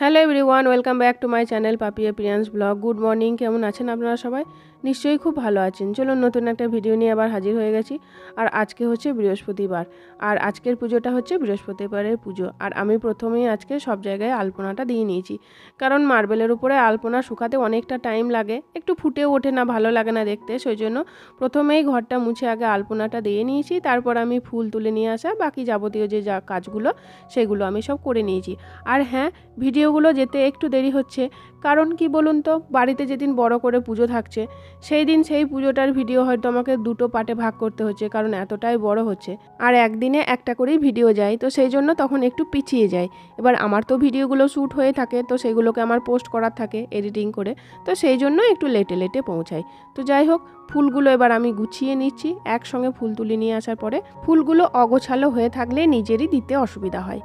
Hello everyone, welcome back to my channel Papiya Priya's vlog. Good morning, কেমন আছেন আপনারা সবাই? নিশ্চয়ই খুব ভালো আছেন। চলুন নতুন একটা ভিডিও নিয়ে আবার হাজির হয়ে গেছি। আর আজকে হচ্ছে বৃহস্পতিবার। আর আজকের পুজোটা হচ্ছে বৃহস্পতিবারের পুজো। আর আমি প্রথমেই আজকে সব জায়গায় আলপনাটা দিয়ে নিয়েছি। কারণ মার্বেলের উপরে আলপনা শুকাতে অনেকটা টাইম লাগে। একটু ফুটে ওঠে না, ভালো লাগে না দেখতে। সেই জন্য প্রথমেই ঘরটা মুছে আগে আলপনাটা দিয়ে নিয়েছি। তারপর আমি ফুল তুলে নিয়ে আসা বাকি যাবতীয় যে যা কাজগুলো, সেগুলো আমি সব করে নিয়েছি। আর হ্যাঁ ভিডিওগুলো যেতে একটু দেরি হচ্ছে। কারণ কি বলুন তো, বাড়িতে যেদিন বড় করে পুজো থাকছে সেই দিন সেই পুজোটার ভিডিও হয়তো আমাকে দুটো পার্টে ভাগ করতে হচ্ছে, কারণ এতটাই বড় হচ্ছে। আর একদিনে একটা করেই ভিডিও যায়, তো সেই জন্য তখন একটু পিছিয়ে যায় এবার আমার তো ভিডিওগুলো শ্যুট হয়ে থাকে, তো সেগুলোকে আমার পোস্ট করার থাকে এডিটিং করে, তো সেই জন্য একটু লেটে লেটে পৌঁছাই। তো যাই হোক, ফুলগুলো এবার আমি গুছিয়ে নিচ্ছি, একসঙ্গে ফুল তুলে নিয়ে আসার পরে ফুলগুলো অগোছালো হয়ে থাকলে নিজেরই দিতে অসুবিধা হয়।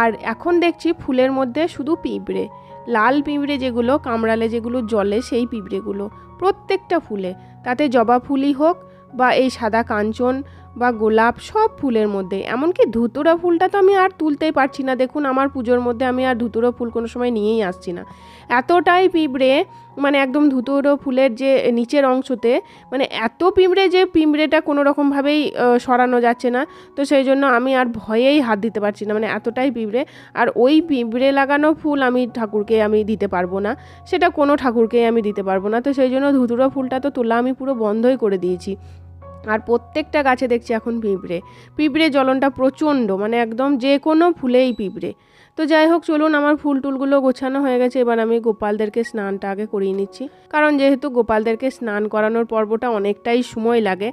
আর এখন দেখছি ফুলের মধ্যে শুধু পিঁপড়ে। লাল পিঁপড়ে যেগুলো, কামড়ালে যেগুলো জলে, সেই পিঁপড়েগুলো, প্রত্যেকটা ফুলে। তাতে জবা ফুলই হোক বা এই সাদা কাঞ্চন বা গোলাপ সব ফুলের মধ্যে। এমনকি ধুতুরা ফুলটা তো আমি আর তুলতেই পারছি না। দেখুন, আমার পুজোর মধ্যে আমি আর ধুতুরো ফুল কোনো সময় নিয়েই আসছি না। এতটাই পিঁপড়ে মানে একদম ধুতুরো ফুলের যে নিচের অংশতে মানে এত পিঁপড়ে যে পিঁপড়েটা কোনো রকমভাবেই সরানো যাচ্ছে না। তো সেই জন্য আমি আর ভয়েই হাত দিতে পারছি না। মানে এতটাই পিঁপড়ে। আর ওই পিঁপড়ে লাগানো ফুল আমি ঠাকুরকে আমি দিতে পারব না। সেটা কোনো ঠাকুরকেই আমি দিতে পারব না। তো সেই জন্য ধুতুরো ফুলটা তো তোলা আমি পুরো বন্ধই করে দিয়েছি। আর প্রত্যেকটা গাছে দেখছি এখন পিঁপড়ে। পিঁপড়ে জ্বলনটা প্রচণ্ড মানে একদম যে কোনো ফুলেই পিঁপড়ে। তো যাই হোক, চলুন আমার ফুল টুলগুলো গোছানো হয়ে গেছে। এবার আমি গোপালদেরকে স্নানটা আগে করিয়ে নিচ্ছি। কারণ যেহেতু গোপালদেরকে স্নান করানোর পর্বটা অনেকটাই সময় লাগে,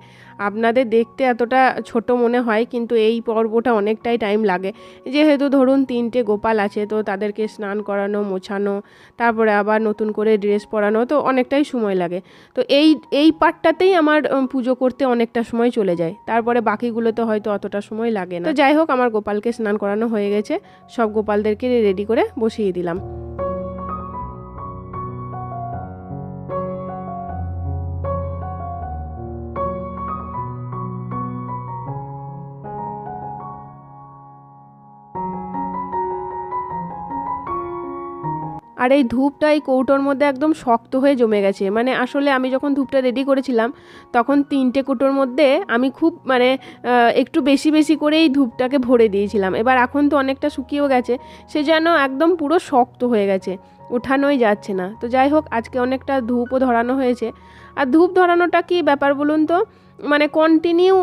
আপনাদের দেখতে এতটা ছোট মনে হয়, কিন্তু এই পর্বটা অনেকটাই টাইম লাগে। যেহেতু ধরুন তিনটে গোপাল আছে, তো তাদেরকে স্নান করানো, মোছানো, তারপরে আবার নতুন করে ড্রেস পরানো, তো অনেকটাই সময় লাগে। তো এই এই পার্টটাতেই আমার পুজো করতে অনেকটা সময় চলে যায়। তারপরে বাকিগুলোতে হয়তো অতটা সময় লাগে না। তো যাই হোক, আমার গোপালকে স্নান করানো হয়ে গেছে। সব গোপালদেরকে রেডি করে বসিয়ে দিলাম। আর এই ধূপটা এই কৌটোর মধ্যে একদম শক্ত হয়ে জমে গেছে। মানে আসলে আমি যখন ধূপটা রেডি করেছিলাম, তখন তিনটে কৌটোর মধ্যে আমি খুব মানে একটু বেশি বেশি করে এই ধূপটাকে ভরে দিয়েছিলাম। এবার এখন তো অনেকটা শুকিয়েও গেছে সে যেন একদম পুরো শক্ত হয়ে গেছে, ওঠানোই যাচ্ছে না। তো যাই হোক, আজকে অনেকটা ধূপও ধরানো হয়েছে। আর ধূপ ধরানোটা কি ব্যাপার বলুন তো? মানে কন্টিনিউ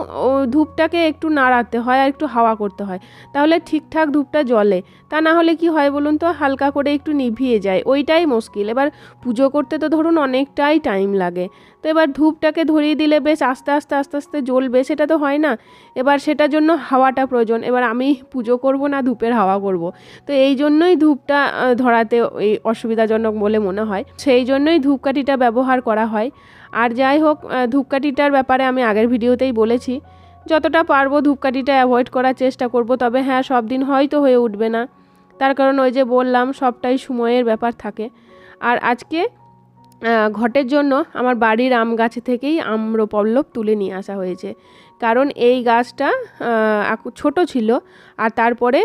ধূপটাকে একটু নাড়াতে হয় আর একটু হাওয়া করতে হয়। তাহলে ঠিকঠাক ধূপটা জ্বলে। তা না হলে কি হয় বলুন তো, হালকা করে একটু নিভিয়ে যায়। ওইটাই মুশকিল। এবার পুজো করতে তো ধরুন অনেকটাই টাইম লাগে। তো এবার ধূপটাকে ধরিয়ে দিলে বেশ আস্তে আস্তে আস্তে আস্তে জ্বলবে, সেটা তো হয় না। এবার সেটার জন্য হাওয়াটা প্রয়োজন। এবার আমি পুজো করব না, ধূপের হাওয়া করব। তো এই জন্যই ধূপটা ধরাতে এই অসুবিধাজনক বলে মনে হয়। সেই জন্যই ধূপকাঠিটা ব্যবহার করা হয়। আর যাই হোক ধূপকাঠিটার ব্যাপারে আমি আগের ভিডিওতেই বলেছি, যতটা পারব ধূপকাঠিটা অ্যাভয়েড করার চেষ্টা করব, তবে হ্যাঁ সব দিন হয়তো হয়ে উঠবে না। তার কারণ ওই যে বললাম, সবটাই সময়ের ব্যাপার থাকে। আর আজকে ঘটের জন্য আমার বাড়ির আম গাছ থেকেই আম্রপল্লব তুলে নিয়ে আসা হয়েছে। কারণ এই গাছটা ছোট ছিল। আর তারপরে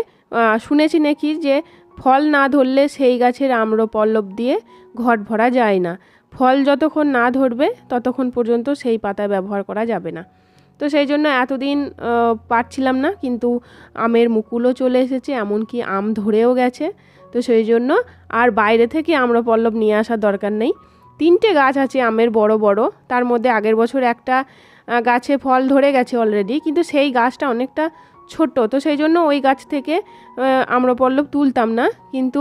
শুনেছি নাকি যে ফল না ধরলে সেই গাছের আম্রপল্লব দিয়ে ঘট ভরা যায় না। ফল যতক্ষণ না ধরবে, ততক্ষণ পর্যন্ত সেই পাতা ব্যবহার করা যাবে না। তো সেই জন্য এতদিন পারছিলাম না, কিন্তু আমের মুকুলও চলে এসেছে, এমনকি আম ধরেও গেছে। তো সেই জন্য আর বাইরে থেকে আমরা পল্লব নিয়ে আসার দরকার নেই। তিনটে গাছ আছে আমের বড় বড়, তার মধ্যে আগের বছর একটা গাছে ফল ধরে গেছে অলরেডি, কিন্তু সেই গাছটা অনেকটা ছোট তো সেই জন্য ওই গাছ থেকে আম্রপল্লব তুলতাম না। কিন্তু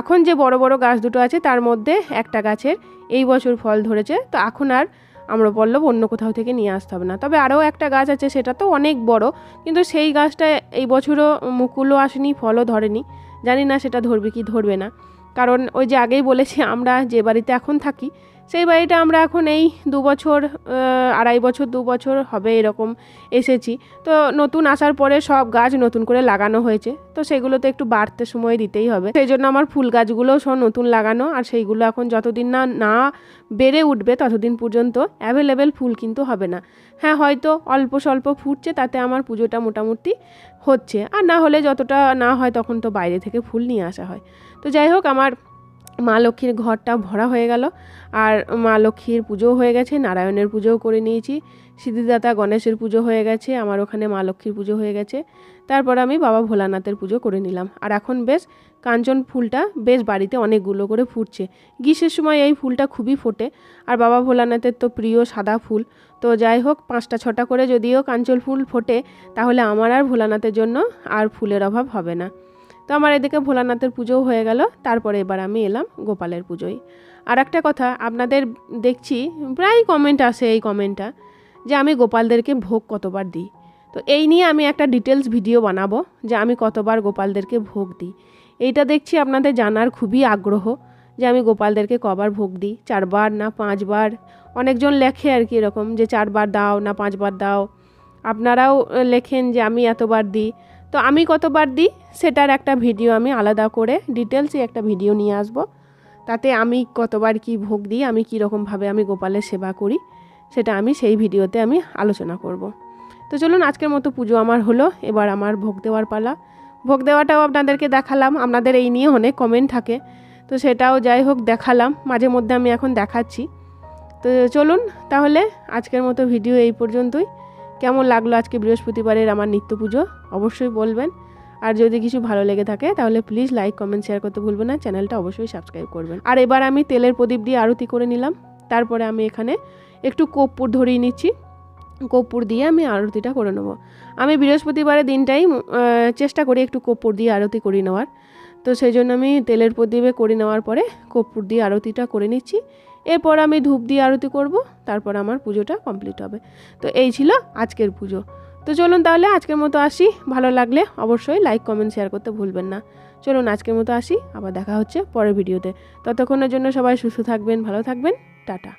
এখন যে বড় বড় গাছ দুটো আছে, তার মধ্যে একটা গাছের এই বছর ফল ধরেছে, তো এখন আর আম্রপল্লব অন্য কোথাও থেকে নিয়ে আসতে হবে না। তবে আরও একটা গাছ আছে, সেটা তো অনেক বড়, কিন্তু সেই গাছটা এই বছরও মুকুলও আসেনি, ফলও ধরেনি। জানি না সেটা ধরবে কি ধরবে না। কারণ ওই যে আগেই বলেছি, আমরা যে বাড়িতে এখন থাকি সেই বাড়িটা আমরা এখন এই দু বছর আড়াই বছর, দু বছর হবে এরকম এসেছি। তো নতুন আসার পরে সব গাছ নতুন করে লাগানো হয়েছে। তো সেগুলো তো একটু বাড়তে সময় দিতেই হবে। সেই জন্য আমার ফুল গাছগুলোও সব নতুন লাগানো। আর সেইগুলো এখন যতদিন না না বেড়ে উঠবে ততদিন পর্যন্ত অ্যাভেলেবেল ফুল কিন্তু হবে না। হ্যাঁ হয়তো অল্প স্বল্প ফুটছে তাতে আমার পুজোটা মোটামুটি হচ্ছে। আর না হলে যতটা না হয় তখন তো বাইরে থেকে ফুল নিয়ে আসা হয়। তো যাই হোক, আমার মা লক্ষ্মীর ঘরটা ভরা হয়ে গেল। আর মা লক্ষ্মীর পুজোও হয়ে গেছে, নারায়ণের পুজোও করে নিয়েছি, সিদ্ধিদাতা গণেশের পুজো হয়ে গেছে, আমার ওখানে মা লক্ষ্মীর পুজো হয়ে গেছে। তারপর আমি বাবা ভোলানাথের পুজো করে নিলাম। আর এখন বেশ কাঞ্চন ফুলটা বেশ বাড়িতে অনেকগুলো করে ফুটছে। গ্রীষ্মের সময় এই ফুলটা খুবই ফোটে। আর বাবা ভোলানাথের তো প্রিয় সাদা ফুল। তো যাই হোক, পাঁচটা ছটা করে যদিও কাঞ্চন ফুল ফোটে, তাহলে আমার আর ভোলানাথের জন্য আর ফুলের অভাব হবে না। তো আমার এদিকে ভোলানাথের পুজোও হয়ে গেল, তারপরে এবার আমি এলাম গোপালের পুজোয়। আর একটা কথা, আপনাদের দেখছি, প্রায় কমেন্ট আসে এই কমেন্টটা যে আমি গোপালদেরকে ভোগ কতবার দিই। তো এই নিয়ে আমি একটা ডিটেলস ভিডিও বানাবো, যে আমি কতবার গোপালদেরকে ভোগ দিই। এইটা দেখছি আপনাদের জানার খুবই আগ্রহ, যে আমি গোপালদেরকে কবার ভোগ দিই, চারবার না পাঁচবার? অনেকজন লেখে আর কি এরকম, যে চারবার দাও না পাঁচবার দাও। আপনারাও লেখেন যে আমি এতবার দিই। তো আমি কতবার দিই? সেটার একটা ভিডিও আমি আলাদা করে ডিটেলসে একটা ভিডিও নিয়ে আসব। তাতে আমি কতবার কি ভোগ দিই, আমি কীরকমভাবে আমি গোপালের সেবা করি, সেটা আমি সেই ভিডিওতে আমি আলোচনা করব। তো চলুন, আজকের মতো পুজো আমার হলো, এবার আমার ভোগ দেওয়ার পালা। ভোগ দেওয়াটাও আপনাদেরকে দেখালাম, আপনাদের এই নিয়ে অনেক কমেন্ট থাকে। তো সেটাও যাই হোক, দেখালাম, মাঝে মধ্যে আমি এখন দেখাচ্ছি। তো চলুন, তাহলে আজকের মতো ভিডিও এই পর্যন্তই। কেমন লাগল আজকে বৃহস্পতিবারের আমার নিত্য পুজো? অবশ্যই বলবেন। আর যদি কিছু ভালো লেগে থাকে, তাহলে প্লিজ লাইক কমেন্ট শেয়ার করতে ভুলবেন না। চ্যানেলটা অবশ্যই সাবস্ক্রাইব করবেন। আর এবার আমি তেলের প্রদীপ দিয়ে আরতি করে নিলাম। তারপরে আমি এখানে একটু কর্পূর ধরিয়ে নিচ্ছি। কর্পূর দিয়ে আমি আরতিটা করে নেব। আমি বৃহস্পতিবারের দিনটাই চেষ্টা করি একটু কর্পূর দিয়ে আরতি করে নেওয়ার। তো সেই জন্য আমি তেলের প্রদীপে করে নেওয়ার পরে কর্পূর দিয়ে আরতিটা করে নিচ্ছি। এরপর আমি ধূপ দিয়ে আরতি করব, তারপর আমার পুজোটা কমপ্লিট হবে। তো এই ছিল আজকের পুজো। তো চলুন তাহলে আজকের মতো আসি। ভালো লাগলে অবশ্যই লাইক কমেন্ট শেয়ার করতে ভুলবেন না। চলুন আজকের মতো আসি। আবার দেখা হচ্ছে পরের ভিডিওতে। ততক্ষণের জন্য সবাই সুস্থ থাকবেন, ভালো থাকবেন। টাটা।